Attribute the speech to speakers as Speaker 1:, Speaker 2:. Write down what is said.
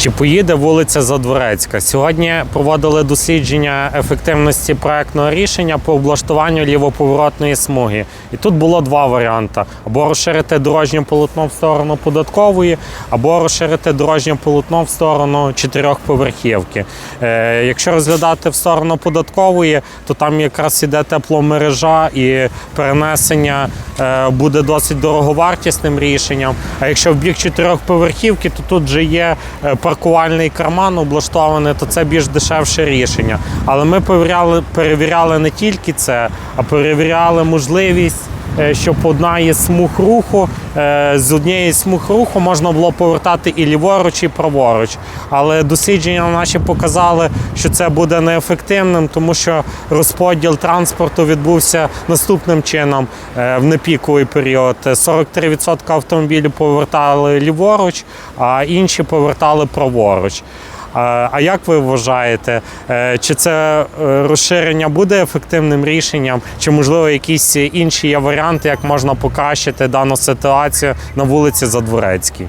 Speaker 1: Чи поїде вулиця Задворецька? Сьогодні проводили дослідження ефективності проектного рішення по облаштуванню лівоповоротної смуги. І тут було два варіанти: або розширити дорожнє полотно в сторону податкової, або розширити дорожнє полотно в сторону чотирьохповерхівки. Е, якщо розглядати в сторону податкової, то там якраз іде тепломережа і перенесення е, буде досить дороговартісним рішенням. А якщо в бік чотирьохповерхівки, то тут же є е, паркувальний карман облаштований, то це більш дешевше рішення. Але ми перевіряли, перевіряли не тільки це, а перевіряли можливість. Е, Щоб одна із смуг руху е, з однієї смуг руху можна було повертати і ліворуч, і праворуч. Але дослідження наші показали, що це буде неефективним, тому що розподіл транспорту відбувся наступним чином е, в непіковий період. 43% автомобілів повертали ліворуч, а інші повертали праворуч. А як ви вважаєте, е, чи це е, розширення буде ефективним рішенням, чи можливо якісь інші є варіанти, як можна покращити дану ситуацію на вулиці Задворецькій?